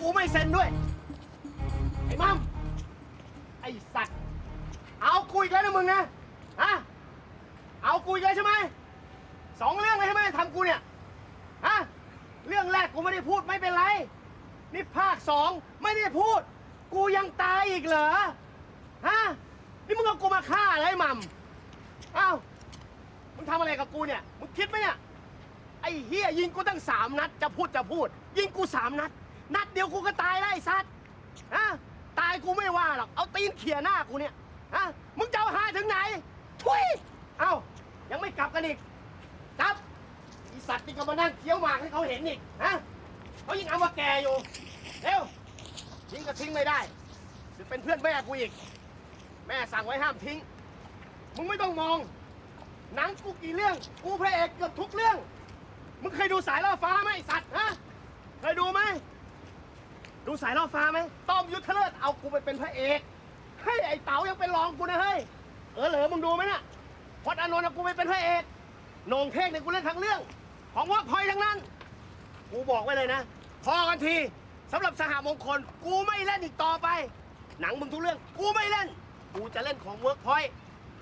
กูไม่เซ็นด้วย ไอ้มัมไอ้สัตว์ เอากูอีกแล้วนะมึงนะฮะเอากูอีกแล้วใช่ไหมสองเรื่องเลยใช่ไหมทำกูเนี่ยฮะเรื่องแรกกูไม่ได้พูดไม่เป็นไร นี่ภาคสองไม่ได้พูด กูยังตายอีกเหรอฮะนี่มึงเอากูมาฆ่าอะไรมัมเอ้ามึงทำอะไรกับกูเนี่ยมึงคิดไหมเนี่ยไอ้เฮียยิงกูตั้งสามนัด จะพูดจะพูด ยิงกูสามนัด นัดเดียวกูก็ตายแล้วไอ้สัตว์ฮะตายกูไม่ว่าหรอก เอาตีนเขี่ยหน้ากูเนี่ยฮะมึงจะเอาหาถึงไหนทุยเอ้ายังไม่กลับกันอีกกลับไอสัตว์นี่ก็มานั่งเคี้ยวหมากให้เขาเห็นอีกฮะเขายิ่งเอามาแกอยู่ เร็วทิ้งก็ทิ้งไม่ได้จะเป็นเพื่อนแม่กูอีก แม่สั่งไว้ห้ามทิ้ง มึงไม่ต้องมอง หนังกูกี่เรื่อง กูพระเอกเกือบทุกเรื่อง มึงเคยดูสายล่อฟ้าไหมไอ้สัตว์ฮะ เคยดูไหม ดูสายล่อฟ้าไหมต้อมยุทธเลิศเอากูไปเป็นพระเอกเฮ้ไอ้เต๋ายังเป็นรองกูนะเฮ้ยเออเหรอมึงดูไหมน่ะพจน์อานนท์เอากูไปเป็นพระเอกโหนงเท่งเนี่ยกูเล่นทั้งเรื่อง ของเว่าพอยทั้งนั้น กูบอกไว้เลยนะ พอกันทีสำหรับสหมงคล กูไม่เล่นอีกต่อไป หนังมึงทุกเรื่อง กูไม่เล่น กูจะเล่นของเวิร์กพอยต์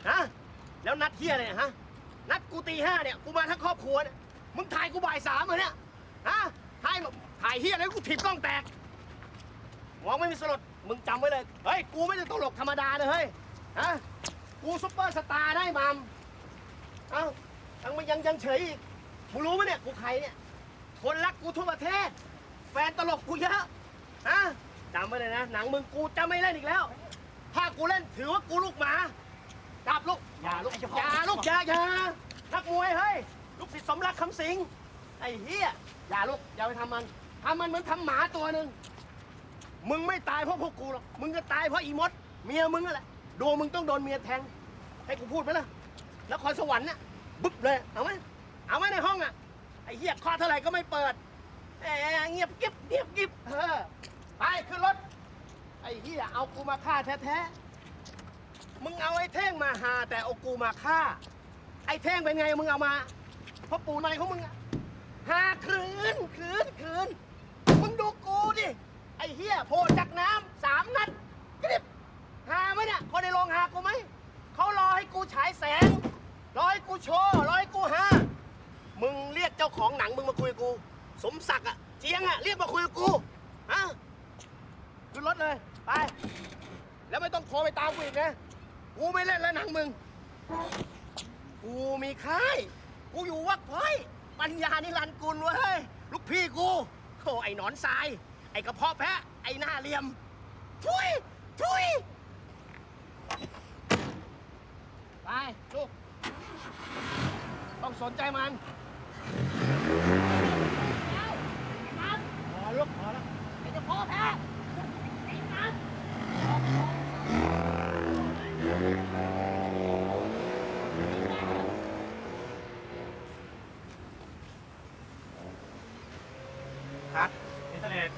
ฮะแล้วนัดเที่ยเนี่ยฮะนัดกูตีห้าเนี่ยกูมาทั้งครอบครัวเนี่ยมึงถ่ายกูบ่ายสามเหรอเนี่ยฮะถ่ายถ่ายเฮียแล้วกูถีบกล้องแตก มองไม่มีสลดมึงจำไว้เลย เฮ้ย กูไม่ได้ตลกธรรมดาเลยเฮ้ยฮะกูซุปเปอร์สตาร์ได้มัมเอ้ายังไม่ยังยังเฉยอีกมึงรู้ไหมเนี่ยกูใครเนี่ย คนรักกูทั่วประเทศ แฟนตลกกูเยอะฮะจำไว้เลยนะ หนังมึงกูจะไม่เล่นอีกแล้ว ถ้ากูเล่นถือว่ากูลูกหมากลับลูกอย่าลูกอย่าลูกอย่าอย่านักมวยเฮ้ยลูกศิษย์สมรักคำสิงไอ้เฮียอย่าลูกอย่าไปทำมันทำมันเหมือนทำหมาตัวหนึ่ง มึงไม่ตายเพราะพวกกูหรอก มึงก็ตายเพราะอีมด เมียมึงนั่นแหละ โดมึงต้องโดนเมียแทง ให้กูพูดไหมล่ะแล้วครสวรรค์น่ะบึ๊บเลย เอาไหมเอาไหมในห้องอะ ไอ้เหี้ยคอเท่าไหร่ก็ไม่เปิดแหมเงียบกิ๊บเงียบกิ๊บเออ ไปขึ้นรถ ไอ้เหี้ยเอากูมาฆ่าแท้ๆ มึงเอาไอ้เท่งมาหาแต่เอากูมาฆ่า ไอ้เท่งเป็นไงมึงเอามา เพราะปูในของมึงอะหาคืนคืนคืนมึงดูกูดิ ไอ้เหี้ยโผล่จากน้ำสามนัดกริบหาไหมเนี่ยคนในโรงหากูไหม เขารอให้กูฉายแสง รอให้กู โชว์รอให้กูหามึงเรียกเจ้าของหนังมึงมาคุยกู สมศักดิ์อะเจียงอะเรียกมาคุยกับกูฮะขึ้นรถเลยไป แล้วไม่ต้องโทรไปตามกูอีกนะกูไม่เล่นแล้วหนังมึง กูมีค่ายกูอยู่วัดพ้อยปัญญานิรันดร์กุลเว้ยลูกพี่กูโอ้ไอ้หนอนทราย ไอ้กระเพาะแพะไอ้หน้าเหลี่ยม นใจมันพอลูกพอแล้วไอ้เจ้าพ่อแพ้ไรัดอินเทอร์เน็ต